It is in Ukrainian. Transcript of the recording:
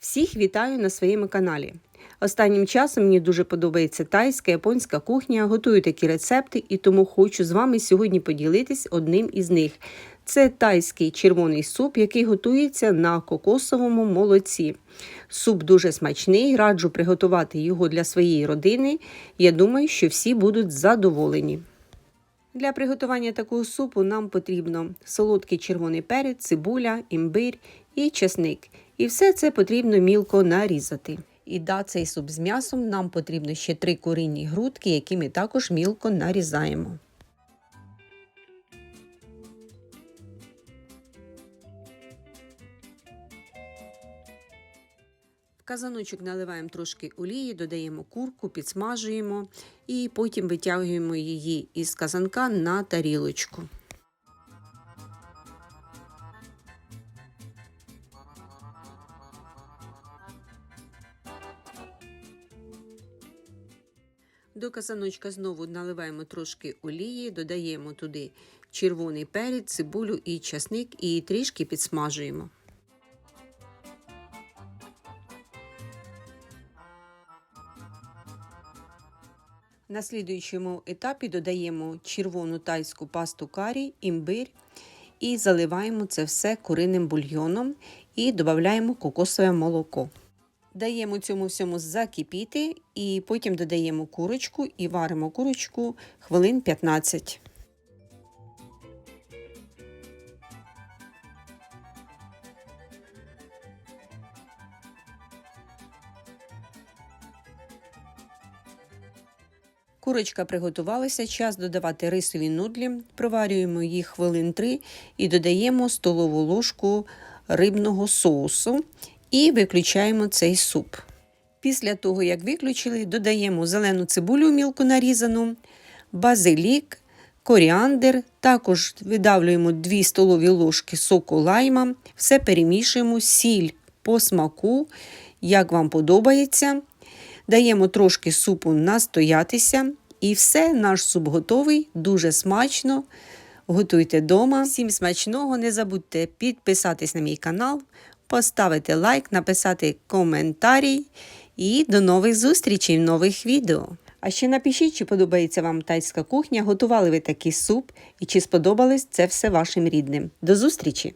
Всіх вітаю на своєму каналі. Останнім часом мені дуже подобається тайська, японська кухня. Готую такі рецепти і тому хочу з вами сьогодні поділитись одним із них. Це тайський червоний суп, який готується на кокосовому молоці. Суп дуже смачний, раджу приготувати його для своєї родини. Я думаю, що всі будуть задоволені. Для приготування такого супу нам потрібно солодкий червоний перець, цибуля, імбир і чесник. І все це потрібно мілко нарізати. І да, цей суп з м'ясом нам потрібно ще три корінні грудки, які ми також мілко нарізаємо. Казаночок наливаємо трошки олії, додаємо курку, підсмажуємо і потім витягуємо її із казанка на тарілочку. До казаночка знову наливаємо трошки олії, додаємо туди червоний перець, цибулю і часник і трішки підсмажуємо. На слідуючому етапі додаємо червону тайську пасту карі, імбир і заливаємо це все куриним бульйоном і додаємо кокосове молоко. Даємо цьому всьому закипіти і потім додаємо курочку і варимо курочку хвилин 15. Курочка приготувалася, час додавати рисові нудлі, проварюємо їх хвилин 3 і додаємо столову ложку рибного соусу і виключаємо цей суп. Після того, як виключили, додаємо зелену цибулю мілко нарізану, базилік, коріандр, також видавлюємо 2 столові ложки соку лайма, все перемішуємо, сіль по смаку, як вам подобається. Даємо трошки супу настоятися. І все, наш суп готовий, дуже смачно. Готуйте вдома. Всім смачного, не забудьте підписатись на мій канал, поставити лайк, написати коментарій. І до нових зустрічей в нових відео. А ще напишіть, чи подобається вам тайська кухня, готували ви такий суп і чи сподобалось це все вашим рідним. До зустрічі!